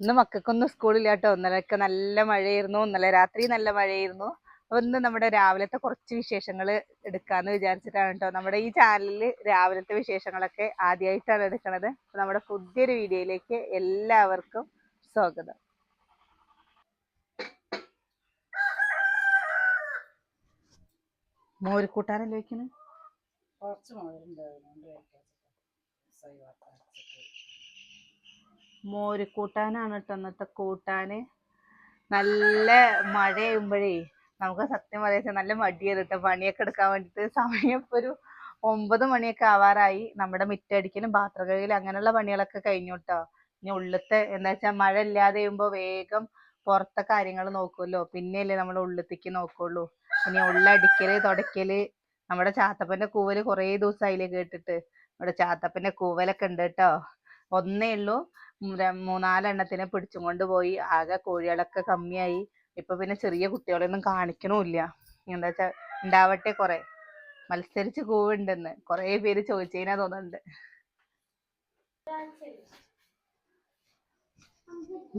ഇന്ന് മക്കൾക്കൊന്നും സ്കൂളില്ലാട്ടോ. ഇന്നലെയൊക്കെ നല്ല മഴയായിരുന്നു. ഇന്നലെ രാത്രി നല്ല മഴയായിരുന്നു. അപ്പൊ ഇന്ന് നമ്മുടെ രാവിലത്തെ കുറച്ച് വിശേഷങ്ങൾ എടുക്കാന്ന് വിചാരിച്ചിട്ടാണ് കേട്ടോ നമ്മുടെ ഈ ചാനലിൽ രാവിലത്തെ വിശേഷങ്ങളൊക്കെ ആദ്യമായിട്ടാണ് എടുക്കുന്നത് അപ്പോൾ നമ്മുടെ പുതിയൊരു വീഡിയോയിലേക്ക് എല്ലാവർക്കും സ്വാഗതം. കഴിക്കാൻ ഒഴിവാക്കാൻ മോര് കൂട്ടാനാണ് കേട്ടോ ഇന്നത്തെ കൂട്ടാന്. നല്ല മഴയാകുമ്പോഴേ നമുക്ക് സത്യം പറയാ നല്ല മടിയാണ് കേട്ടോ പണിയൊക്കെ എടുക്കാൻ വേണ്ടിട്ട്. സമയം ഇപ്പൊ ഒരു ഒമ്പത് മണിയൊക്കെ ആവാറായി. നമ്മുടെ മിറ്റടിക്കലും പാത്രം കഴുകലും അങ്ങനെയുള്ള പണികളൊക്കെ കഴിഞ്ഞു കേട്ടോ. ഇനി ഉള്ളത്തെ എന്താ വെച്ചാൽ മഴ ഇല്ലാതെ ചെയ്യുമ്പോ വേഗം പുറത്തെ കാര്യങ്ങൾ നോക്കുമല്ലോ. പിന്നെയല്ലേ നമ്മൾ ഉള്ളത്തേക്ക് നോക്കുള്ളൂ. ഇനി ഉള്ളടിക്കൽ തുടയ്ക്കൽ നമ്മുടെ ചാത്തപ്പന്റെ കൂവൽ കുറേ ദിവസമായില്ലേ കേട്ടിട്ട്. നമ്മുടെ ചാത്തപ്പന്റെ കൂവലൊക്കെ ഉണ്ട് കേട്ടോ. ഒന്നേ ഉള്ളൂ. മൂന്നാലെണ്ണത്തിനെ പിടിച്ചും കൊണ്ട് പോയി. ആകെ കോഴികളൊക്കെ കമ്മിയായി. ഇപ്പൊ പിന്നെ ചെറിയ കുട്ടികളെയൊന്നും കാണിക്കണമില്ല എന്താ വെച്ചാ ഉണ്ടാവട്ടെ കൊറേ. മത്സരിച്ച് കൂവുണ്ടെന്ന് കൊറേ പേര് ചോദിച്ചതിനാ തോന്നുന്നുണ്ട്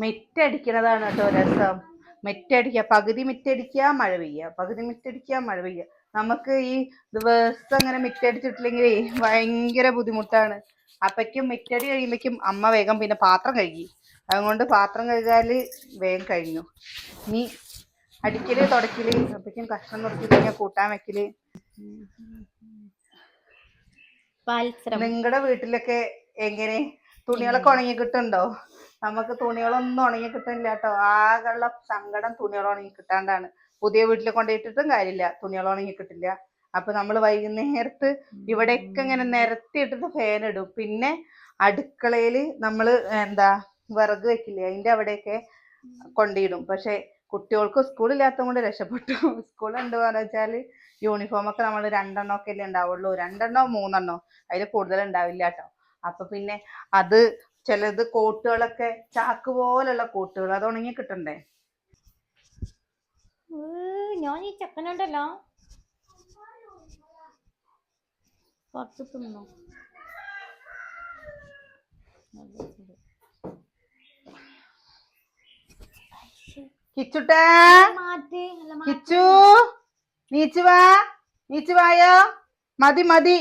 മെറ്റടിക്കണതാണ് കേട്ടോ രസം. മെറ്റടിക്കുക പകുതി മിറ്റടിക്കുക മഴ പെയ്യുക പകുതി മിറ്റടിക്കുക മഴ പെയ്യുക നമുക്ക് ഈ ദിവസം അങ്ങനെ മിറ്റടിച്ചിട്ടില്ലെങ്കിലേ ഭയങ്കര ബുദ്ധിമുട്ടാണ്. അപ്പയ്ക്കും മിറ്റടി കഴിയുമ്പോഴേക്കും അമ്മ വേഗം പിന്നെ പാത്രം കഴുകി. അതുകൊണ്ട് പാത്രം കഴുകാൽ വേഗം കഴിഞ്ഞു. ഇനി അടിക്കൽ തുടക്കൽ അപ്പയ്ക്കും കഷ്ണം നുറുക്കി കഴിഞ്ഞാൽ കൂട്ടാൻ വെക്കൽ. നിങ്ങളുടെ വീട്ടിലൊക്കെ എങ്ങനെ? തുണികളൊക്കെ ഉണങ്ങി കിട്ടുന്നുണ്ടോ? നമുക്ക് തുണികളൊന്നും ഉണങ്ങി കിട്ടുന്നില്ല കേട്ടോ. ആകെയുള്ള സങ്കടം തുണികൾ ഉണങ്ങി കിട്ടാണ്ടാണ്. പുതിയ വീട്ടിൽ കൊണ്ടുപോയിട്ടിട്ടും കാര്യമില്ല. തുണികൾ ഉണങ്ങി കിട്ടില്ല. അപ്പൊ നമ്മൾ വൈകുന്നേരത്ത് ഇവിടെയൊക്കെ ഇങ്ങനെ നിരത്തി ഇട്ടിട്ട് ഫാൻ ഇടും. പിന്നെ അടുക്കളയിൽ നമ്മൾ എന്താ വിറക് വെക്കില്ലേ അതിന്റെ അവിടെയൊക്കെ കൊണ്ടിടും. പക്ഷെ കുട്ടികൾക്ക് സ്കൂളില്ലാത്തത് കൊണ്ട് രക്ഷപ്പെട്ടു. സ്കൂൾ ഉണ്ട് പറഞ്ഞു വെച്ചാൽ യൂണിഫോം ഒക്കെ നമ്മൾ രണ്ടെണ്ണം ഒക്കെ അല്ലേ ഉണ്ടാവുള്ളൂ. രണ്ടെണ്ണോ മൂന്നെണ്ണോ അതിൽ കൂടുതൽ ഉണ്ടാവില്ല കേട്ടോ. അപ്പൊ പിന്നെ അത് ചിലത് കോട്ടുകളൊക്കെ ചാക്ക് പോലുള്ള കോട്ടുകൾ അത് ഉണങ്ങി കിട്ടണ്ടേ? ഞാൻ ഈ ചെക്കനുണ്ടല്ലോ കുറച്ച് തിന്നു കിച്ചുട്ടാ കിച്ചു നീച്ചു വാ നീച്ചു വായോ? മതി മതി.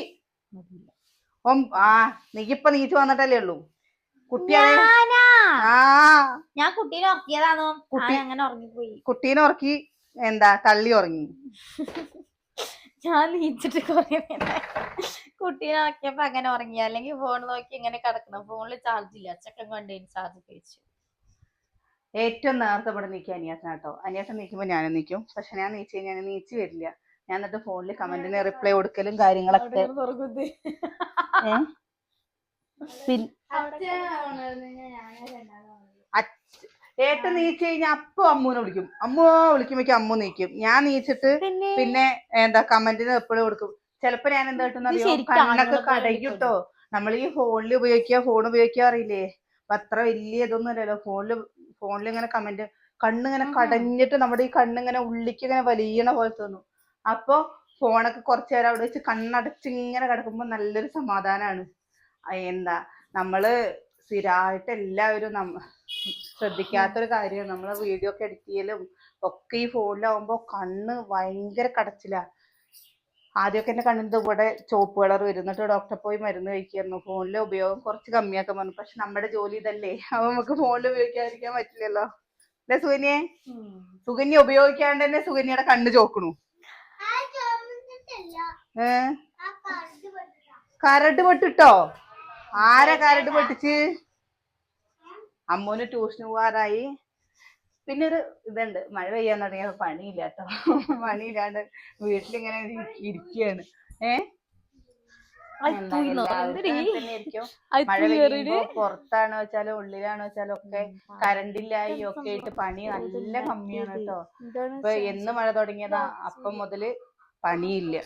ഓം ആ നീക്കിപ്പൊ നീച്ചു വന്നിട്ടല്ലേ ഉള്ളൂ. കുട്ടിയെ ആ. ഞാൻ കുട്ടീനെ ഉറക്കിയതാണോ? കുട്ടി- ഞാൻ അങ്ങനെ ഉറങ്ങിപ്പോയി? കുട്ടീനെ ഉറക്കി എന്താ തള്ളി ഉറങ്ങി. ഞാൻ നീച്ചിട്ട് കുറെ നേരം കുട്ടീനെ ഉറക്കിയപ്പോ അങ്ങനെ ഉറങ്ങി. അല്ലെങ്കിൽ ഫോൺ നോക്കി ഇങ്ങനെ കിടക്കണം ഫോണിൽ ചാർജ് ഇല്ല. ചക്കൻ കൊണ്ട് ചാർജ് കഴിച്ചു ഏറ്റവും നേരത്തെ ഇവിടെ നീക്കി അനിയാട്ടൻ കേട്ടോ അനിയാട്ടൻ നീക്കുമ്പോ ഞാനും നീക്കും. പക്ഷെ ഞാൻ നീച്ച് കഴിഞ്ഞാൽ നീച്ച് വരില്ല. ഞാൻ എന്നിട്ട് ഫോണിൽ കമന്റിന് റിപ്ലൈ കൊടുക്കലും കാര്യങ്ങളൊക്കെ. ഏ? ഏട്ടൻ നീച്ച് കഴിഞ്ഞാൽ അപ്പൊ അമ്മൂനെ വിളിക്കും. അമ്മോ വിളിക്കുമ്പോഴേക്കും അമ്മു നീക്കും. ഞാൻ നീച്ചിട്ട് പിന്നെ? എന്താ കമന്റിന് എപ്പോഴും കൊടുക്കും. ചിലപ്പോ ഞാൻ എന്താ അറിയോ? കണ്ണൊക്കെ നമ്മൾ ഈ ഫോണിൽ ഉപയോഗിക്കുക ഫോൺ ഉപയോഗിക്കുക അറിയില്ലേ? അപ്പൊ അത്ര വലിയ ഇതൊന്നും അല്ലല്ലോ. ഫോണിൽ ഫോണിൽ ഇങ്ങനെ കമന്റ് കണ്ണിങ്ങനെ കടഞ്ഞിട്ട് നമ്മുടെ ഈ കണ്ണിങ്ങനെ ഉള്ളിക്ക് ഇങ്ങനെ വലിയണ പോലെ തോന്നും. അപ്പൊ ഫോണൊക്കെ കുറച്ചു നേരം അവിടെ വെച്ച് കണ്ണടച്ച് ഇങ്ങനെ കിടക്കുമ്പോ നല്ലൊരു സമാധാനാണ്. എന്താ? നമ്മൾ സ്ഥിരമായിട്ട് എല്ലാവരും നമ്മ ശ്രദ്ധിക്കാത്തൊരു കാര്യമാണ്. നമ്മളെ വീഡിയോ ഒക്കെ എഡിറ്റ് ചെയ്യലും ഒക്കെ ഈ ഫോണിലാവുമ്പോ കണ്ണ് ഭയങ്കര കടച്ചില. ആദ്യമൊക്കെ എന്റെ കണ്ണിന് ഇവിടെ ചോപ്പ് കളർ വരുന്നിട്ട് ഡോക്ടർ ഡോക്ടറെ പോയി മരുന്ന് കഴിക്കായിരുന്നു. ഫോണിലെ ഉപയോഗം കുറച്ച് കമ്മിയാക്കാൻ പറഞ്ഞു. പക്ഷെ നമ്മുടെ ജോലി ഇതല്ലേ. അപ്പൊ നമുക്ക് ഫോണിൽ ഉപയോഗിക്കാതിരിക്കാൻ പറ്റില്ലല്ലോ. അല്ലേ സുകന്യെ? സുകന്യ ഉപയോഗിക്കാണ്ട് തന്നെ സുകന്യയുടെ കണ്ണ് ചോക്കണു ഏ? കരട് പൊട്ടിട്ടോ? ആരാ കാരട്ട് പൊട്ടിച്ച്? അമ്മൂന് ട്യൂഷന് പോകാറായി. പിന്നെ ഒരു ഇതുണ്ട്. മഴ പെയ്യാൻ തുടങ്ങിയ പണിയില്ല കേട്ടോ പണിയില്ലാണ്ട് വീട്ടിലിങ്ങനെ ഇരി- ഇരിക്കുകയാണ് ഏ? എന്താ എല്ലാവർക്കും അങ്ങനെ തന്നെയായിരിക്കും. മഴ പെയ്യുമ്പോ പുറത്താണോ വെച്ചാലും ഉള്ളിലാണോ വെച്ചാലോ ഒക്കെ കരണ്ടില്ലായി ഒക്കെ ആയിട്ട് പണി നല്ല കമ്മിയാണ് കേട്ടോ. ഇപ്പൊ എന്ന് മഴ തുടങ്ങിയതാ അപ്പം മുതൽ പണിയില്ല?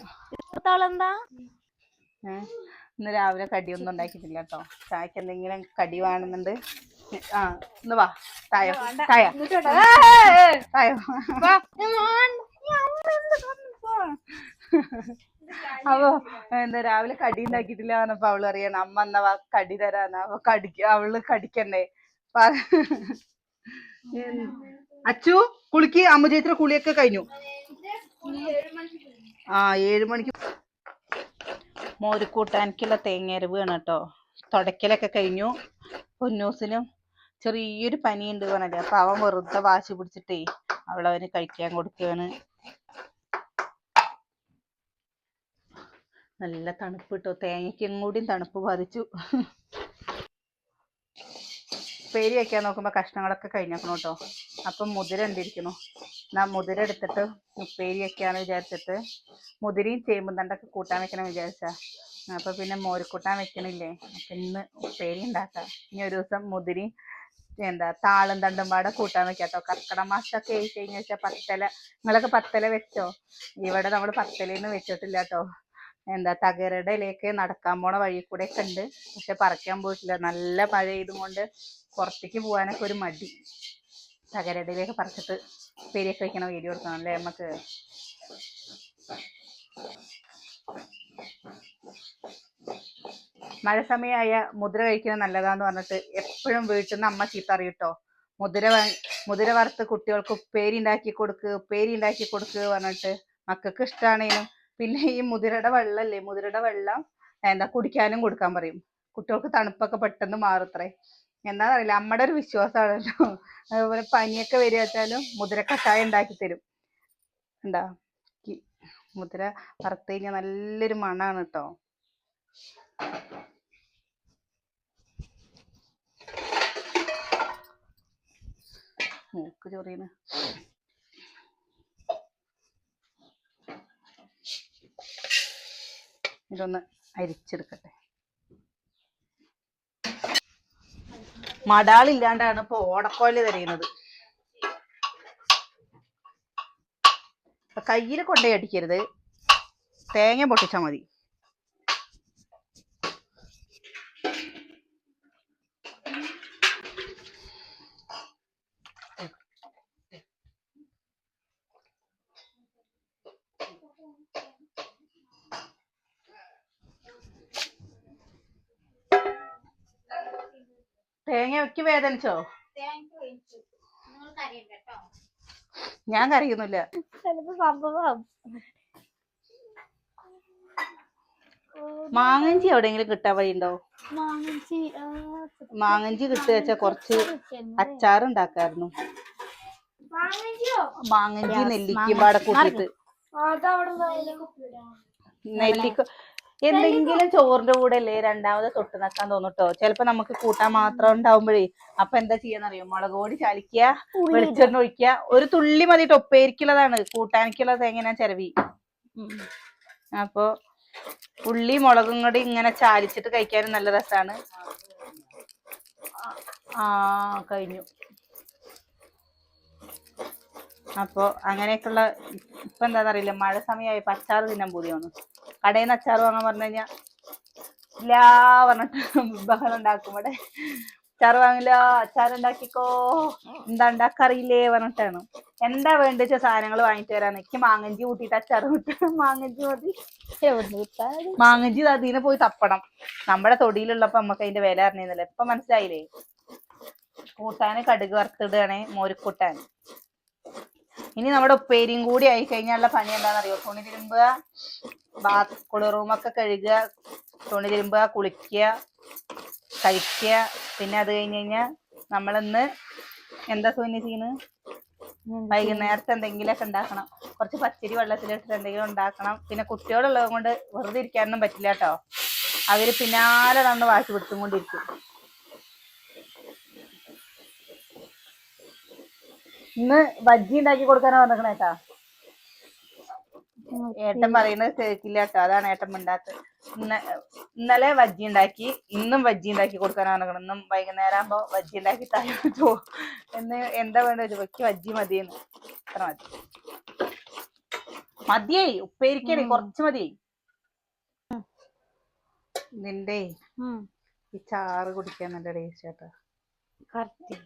ഇന്ന് രാവിലെ കടിയൊന്നും ഉണ്ടാക്കിയിട്ടില്ല കേട്ടോ. ചായക്ക് എന്തെങ്കിലും കടി വേണമെന്നുണ്ട്. ആ ഇന്ന് വാ. തായോ തായ തായോ അപ്പൊ എന്താ രാവിലെ കടി ഉണ്ടാക്കിയിട്ടില്ല പറഞ്ഞപ്പോ അവൾ അറിയണം അമ്മ എന്നാ വാ കടി തരാന്ന്. അപ്പൊ കടിക്ക അവൾ കടിക്കണ്ടേ. അച്ചു കുളിക്ക് അമ്മ ചേച്ചിയുടെ കുളിയൊക്കെ കഴിഞ്ഞു. ആ ഏഴ് മണിക്ക് മോരുകൂട്ടാനിക്കുള്ള തേങ്ങ അരവാണ് കേട്ടോ തുടക്കലൊക്കെ കഴിഞ്ഞു. പൊന്നൂസിനും ചെറിയൊരു പനി ഉണ്ട് പറഞ്ഞല്ലേ. അപ്പൊ അവൻ വെറുതെ വാശി പിടിച്ചിട്ടേ അവളവന് കഴിക്കാൻ കൊടുക്കുകയാണ്. നല്ല തണുപ്പ് കിട്ടോ തേങ്ങയ്ക്കും കൂടിയും തണുപ്പ് ബാധിച്ചു. ഉപ്പേരി വെക്കാൻ നോക്കുമ്പോ കഷ്ണങ്ങളൊക്കെ കഴിഞ്ഞേക്കണു കേട്ടോ അപ്പം മുതിര എന്നാ മുതിര എടുത്തിട്ട് ഉപ്പേരി വെക്കാന്ന് വിചാരിച്ചിട്ട്. മുതിരയും ചേമ്പും തണ്ടൊക്കെ കൂട്ടാൻ വെക്കണം വിചാരിച്ചാ. അപ്പൊ പിന്നെ മോരുകൂട്ടാൻ വെക്കണില്ലേ? അപ്പൊ ഇന്ന് ഉപ്പേരി ഉണ്ടാക്കാം. ഇനി ഒരു ദിവസം മുതിരയും എന്താ താളും തണ്ടും പാടെ കൂട്ടാൻ വെക്കാട്ടോ. കേട്ടോ കർക്കിടക മാസമൊക്കെ ആയി കഴിഞ്ഞ വെച്ചാൽ പത്തല നിങ്ങളൊക്കെ പത്തല വെച്ചോ? ഇവിടെ നമ്മൾ പത്തലയൊന്നും വെച്ചിട്ടില്ല കേട്ടോ എന്താ തകരയുടെ ഇലയൊക്കെ നടക്കാൻ പോണ വഴി കൂടെ ഒക്കെ ഉണ്ട്. പക്ഷെ പറിക്കാൻ പോയിട്ടില്ല. നല്ല മഴ കൊണ്ട് പുറത്തേക്ക് പോകാനൊക്കെ ഒരു മടി. തകരയുടെ പറിച്ചിട്ട് പെരിയൊക്കെ വെക്കണ വീഡിയോ എടുക്കണം അല്ലേ നമുക്ക് മഴ സമയമായ മുതിര കഴിക്കുന്നത് നല്ലതാന്ന് പറഞ്ഞിട്ട് എപ്പോഴും വീട്ടിൽ നിന്ന് അമ്മ ചീത്ത അറിയിട്ടോ മുതിര മുതിര വറുത്ത് കുട്ടികൾക്ക് ഉപ്പേരി ഉണ്ടാക്കി കൊടുക്ക് ഉപ്പേരി ഉണ്ടാക്കി കൊടുക്ക് പറഞ്ഞിട്ട് മക്കൾക്ക് ഇഷ്ടമാണേനും പിന്നെ ഈ മുതിരയുടെ വെള്ളമല്ലേ മുതിരയുടെ വെള്ളം എന്താ കുടിക്കാനും കൊടുക്കാൻ പറയും. കുട്ടികൾക്ക് തണുപ്പൊക്കെ പെട്ടെന്ന് മാറുത്രേ എന്താണെന്നറിയില്ല അമ്മയുടെ ഒരു വിശ്വാസമാണല്ലോ അതുപോലെ പനിയൊക്കെ വരിക വെച്ചാലും മുതിര കഷായം ഉണ്ടാക്കി തരും. എന്താ? മുതിര വറുത്ത് കഴിഞ്ഞാൽ നല്ലൊരു മണാണ് കേട്ടോ മൂക്ക് ഇതൊന്ന് അരിച്ചെടുക്കട്ടെ. മടാളില്ലാണ്ടാണ് ഇപ്പൊ ഓടക്കോൽ തരയുന്നത് കയ്യിൽ കൊണ്ടേ അടിക്കരുത്. തേങ്ങ പൊട്ടിച്ചാൽ മതി. തേങ്ങയ്ക്ക് വേദനിച്ചോ? ഞാൻ കറിയുന്നില്ല മാങ്ങഞ്ചി എവിടെയെങ്കിലും കിട്ടാൻ വഴിയുണ്ടോ? മാങ്ങഞ്ചി കിട്ടുക വെച്ചാ കൊറച്ച് അച്ചാർ ഉണ്ടാക്കായിരുന്നു. മാങ്ങഞ്ചി നെല്ലിക്കും പാടെ കൂട്ടിട്ട് നെല്ലിക്ക എന്തെങ്കിലും ചോറിന്റെ കൂടെ അല്ലേ രണ്ടാമത് തൊട്ട് നക്കാൻ തോന്നുട്ടോ? ചിലപ്പോ നമുക്ക് കൂട്ടാൻ മാത്രം ഉണ്ടാവുമ്പോഴേ. അപ്പൊ എന്താ ചെയ്യാന്നറിയോ? മുളക് പൊടി ചാലിക്കുക വെളിച്ചെണ്ണ ഒഴിക്കുക ഒരു തുള്ളി മതി ഒപ്പേരിക്കുള്ളതാണ് കൂട്ടാനിക്കുള്ള തേങ്ങനാ ചെലവി അപ്പൊ ഉള്ളി മുളകും കൂടി ഇങ്ങനെ ചാലിച്ചിട്ട് കഴിക്കാനും നല്ല രസാണ്. ആ കഴിഞ്ഞു. അപ്പൊ അങ്ങനെയൊക്കെയുള്ള ഇപ്പൊ എന്താന്നറിയില്ല മഴ സമയമായി അച്ചാർ തിന്നാൻ പൂതിയാണ് കടയിൽ നിന്ന് അച്ചാർ വാങ്ങാൻ പറഞ്ഞു കഴിഞ്ഞാ ഇല്ല പറഞ്ഞിട്ട് ബഹളം ഉണ്ടാക്കും. ഇവിടെ അച്ചാർ വാങ്ങില്ല അച്ചാർ ഉണ്ടാക്കിക്കോ എന്താ ഉണ്ടാക്കറിയില്ലേ പറഞ്ഞിട്ടാണ്. എന്താ വേണ്ട വെച്ചാൽ സാധനങ്ങൾ വാങ്ങിട്ട് തരാൻ എനിക്ക് മാങ്ങഞ്ചി കൂട്ടിയിട്ട് അച്ചാർ കൂട്ടി മാങ്ങഞ്ചി മതി. മാങ്ങഞ്ചി അതിനെ പോയി തപ്പണം. നമ്മുടെ തൊടിയിലുള്ളപ്പോ നമുക്ക് അതിന്റെ വില അറിഞ്ഞിരുന്നില്ല. ഇപ്പൊ മനസ്സിലായില്ലേ? കൂട്ടാന് കടുക് വറുത്തിടുകയാണെ മോരുക്കൂട്ടാൻ. ഇനി നമ്മുടെ ഉപ്പേരിയും കൂടി ആയി കഴിഞ്ഞാലുള്ള പണി എന്താണെന്നറിയോ? തുണി തിരുമ്പുക ബാത്ത് കുളിറൂമൊക്കെ കഴുകുക തുണി തിരുമ്പുക കുളിക്കുക കഴിക്കുക. പിന്നെ അത് കഴിഞ്ഞ് കഴിഞ്ഞാൽ നമ്മളിന്ന് എന്താ സുന്നി ചെയ്യുന്നത്? വൈകുന്നേരത്തെ എന്തെങ്കിലുമൊക്കെ ഉണ്ടാക്കണം. കുറച്ച് പച്ചരി വെള്ളത്തിലിട്ടിട്ട് എന്തെങ്കിലും ഉണ്ടാക്കണം. പിന്നെ കുട്ടികളുള്ളത് കൊണ്ട് വെറുതെ ഇരിക്കാനൊന്നും പറ്റില്ല കേട്ടോ. അവർ പിന്നാലെ നടന്ന് വാശി പിടിച്ചും കൊണ്ടിരിക്കും. ഇന്ന് ബജ്ജി ഉണ്ടാക്കി കൊടുക്കാനാ പറഞ്ഞേട്ടാ ഏട്ടാ. ഏട്ടൻ പറയുന്നത് കേൾക്കില്ല കേട്ടോ. അതാണ് ഏട്ടൻ മിണ്ടാത്തത്. ഇന്നലെ വജ്ജി ഉണ്ടാക്കി ഇന്നും വജ്ജി ഉണ്ടാക്കി കൊടുക്കാനാ പറഞ്ഞേക്കണം. ഇന്നും വൈകുന്നേരം ആകുമ്പോ വജ്ജി ഉണ്ടാക്കി തയ്യോ എന്ന് എന്താ വേണ്ട ഒരു വെക്ക് വജ്ജി മതിയെന്ന്. അത്ര മതി. മതിയേ ഉപ്പേരിക്കണേ കുറച്ച് മതി നിന്റെ ഈ ചാറ് കുടിക്കാൻ നല്ല ടേസ്റ്റ് കേട്ടോ കറക്റ്റ്.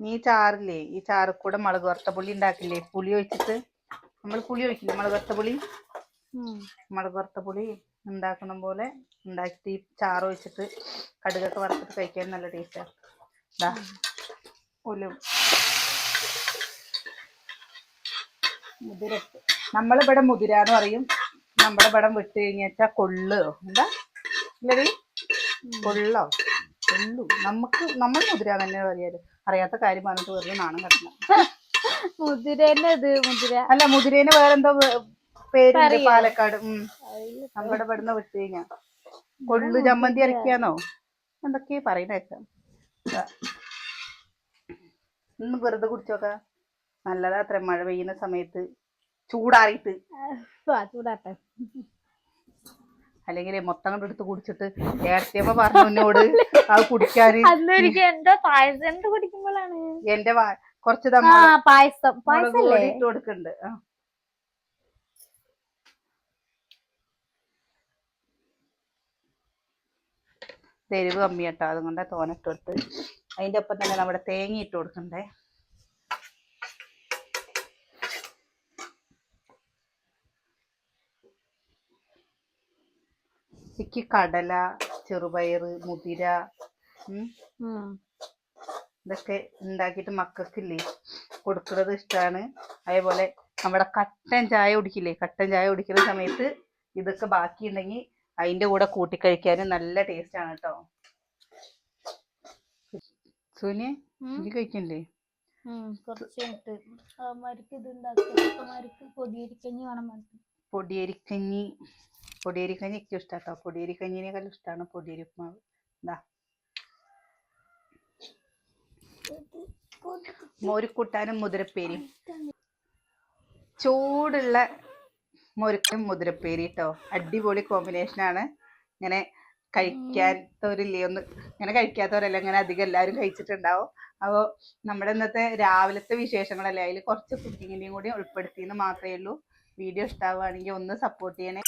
നീ ചാറില്ലേ? ഈ ചാറ് കൂടെ മുളക് വറുത്ത പുളി ഉണ്ടാക്കില്ലേ? പുളി ഒഴിച്ചിട്ട് നമ്മൾ പുളി ഒഴിക്കില്ലേ? മുളക് വറുത്ത പുളി? മുളക് വറുത്ത പുളി ഉണ്ടാക്കുന്ന പോലെ ഉണ്ടാക്കിയിട്ട് ഈ ചാറ് ഒഴിച്ചിട്ട് കടുകൊക്കെ വറുത്തിട്ട് കഴിക്കാൻ നല്ല ടേസ്റ്റാണ് ഇതാ ഉലും മുതിര. നമ്മളിവിടെ മുതിര എന്ന് പറയും. നമ്മുടെ ഇവിടെ വിട്ട് കഴിഞ്ഞാ കൊള്ളോ? എന്താ? ഇല്ലടി? കൊള്ളോ? കൊള്ളു നമുക്ക് നമ്മൾ മുതിര തന്നെ അറിയാലോ അറിയാത്ത കാര്യം പറഞ്ഞിട്ട് വെറുതെ നാണം കിടക്കണം മുതിരേനെ ഇത് മുതിര. അല്ല മുതിരേനെ വേറെന്തോ പേര് പേരുണ്ട് പാലക്കാട്. ഉം. നമ്മുടെ ഇവിടുന്ന് വിട്ട് കഴിഞ്ഞാ കൊള്ളു ചമ്മന്തി അരക്കാന്നോ എന്തൊക്കെയാ പറയുന്നേക്കാം ഇന്ന് ഒന്ന് വെറുതെ കുടിച്ചോക്ക നല്ലതാ അത്ര മഴ പെയ്യുന്ന സമയത്ത്. ചൂടാറിയിട്ട്. ചൂടാട്ടെ. അല്ലെങ്കിൽ മൊത്തം കൊണ്ട് എടുത്ത് കുടിച്ചിട്ട് ഏടത്തിയമ്മ പറഞ്ഞു എന്നോട് അത് കുടിക്കാന് എന്താ പായസം കുടിക്കുമ്പോഴാണ്. എന്റെ കുറച്ച് പായസം. ഇട്ട് കൊടുക്കുന്നുണ്ട് ആ. എരിവ് കമ്മി കേട്ടോ അതുകൊണ്ട് തോനിട്ട് കൊടുത്ത് അതിന്റെ ഒപ്പം തന്നെ നമ്മുടെ തേങ്ങ ഇട്ട് കൊടുക്കണ്ടേ? എനിക്ക് കടല ചെറുപയറ് മുതിര. ഇതൊക്കെ ഉണ്ടാക്കിയിട്ട് മക്കൾക്കില്ലേ കൊടുക്കുന്നത് ഇഷ്ടമാണ് അതേപോലെ നമ്മുടെ കട്ടൻ ചായ കുടിക്കില്ലേ? കട്ടൻ ചായ കുടിക്കുന്ന സമയത്ത് ഇതൊക്കെ ബാക്കി ഉണ്ടെങ്കിൽ അതിന്റെ കൂടെ കൂട്ടിക്കഴിക്കാനും നല്ല ടേസ്റ്റ് ആണ് കേട്ടോ സോനിയ. ഇത് കഴിക്കണ്ടേ പൊടിയരിക്കഞ്ഞി. പൊടിയരിക്കഞ്ഞി എനിക്ക് ഇഷ്ടം കേട്ടോ പൊടിയരിക്കഞ്ഞിനേക്കാളും ഇഷ്ടമാണ് പൊടിയരി ഉപ്പുമാവ് എന്താ മോരിക്കൂട്ടാനും മുതിരപ്പേരിയും ചൂടുള്ള മുരുക്കും മുതിരപ്പേരി കേട്ടോ അടിപൊളി കോമ്പിനേഷൻ ആണ്. ഇങ്ങനെ കഴിക്കാത്തവരില്ലേ? ഒന്ന് ഇങ്ങനെ കഴിക്കാത്തവരല്ല? ഇങ്ങനെ അധികം എല്ലാവരും കഴിച്ചിട്ടുണ്ടാവും. അപ്പോൾ നമ്മുടെ ഇന്നത്തെ രാവിലത്തെ വിശേഷങ്ങളല്ലേ? അതിൽ കുറച്ച് കുക്കിങ്ങിന്റെയും കൂടി ഉൾപ്പെടുത്തിയെന്ന് മാത്രമേ ഉള്ളൂ. വീഡിയോ ഇഷ്ടമാവുകയാണെങ്കിൽ ഒന്ന് സപ്പോർട്ട് ചെയ്യണേ.